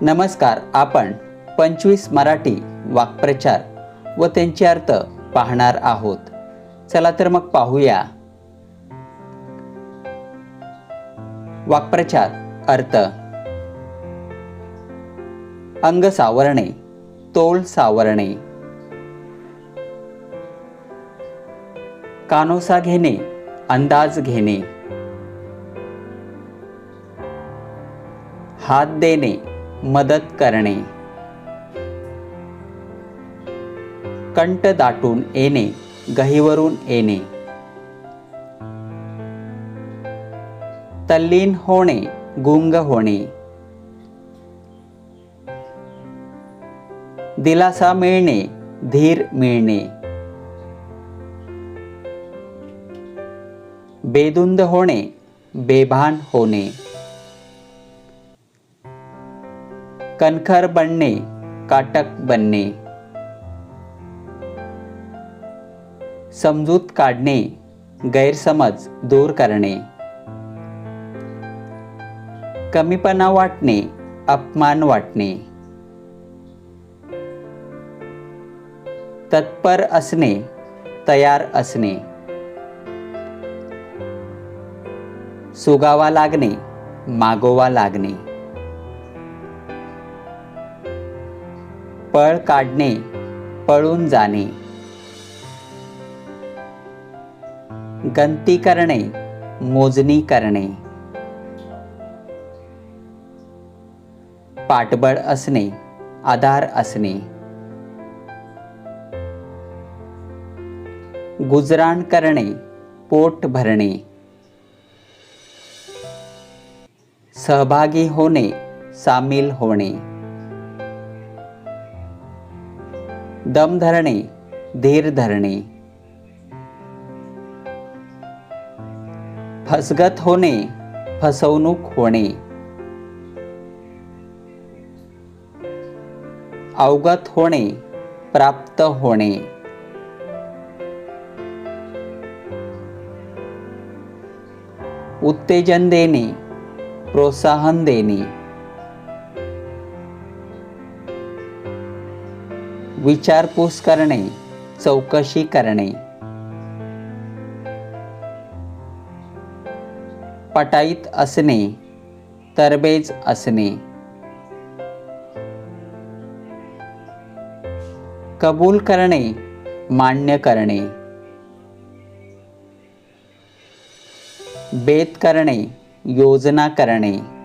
नमस्कार आपण पंचवीस मराठी वाक्प्रचार व त्यांचे अर्थ पाहणार आहोत. चला तर मग पाहूया. वाक्प्रचार अर्थ. अंग सावरणे तोल सावरणे. कानोसा घेणे अंदाज घेणे. हात देणे मदत करणे. कंट दाटून येणे गहीवरून येणे. तल्लीन होणे गुंग होणे. दिलासा मिळणे धीर मिळणे. बेदुंद होणे बेभान होणे. कणखर बनणे काटक बनणे. समजूत काढणे गैरसमज दूर करणे. कमीपणा वाटणे अपमान वाटणे. तत्पर असणे तयार असणे. सुगावा लागणे मागोवा लागणे. पळ काढणे पळून जाणे. गंती करणे मोजणी करणे. पाठबळ असणे आधार असणे. गुजराण करणे पोट भरणे. सहभागी होणे सामील होणे. दम धरणे धीर धरणे फसगत होणे फसवणूक होणे. अवगत होणे प्राप्त होणे. उत्तेजन देणे प्रोत्साहन देणे. विचारपूस करणे चौकशी करणे. पटाईत असणे तरबेज असणे. कबूल करणे मान्य करणे. बेत करणे योजना करणे.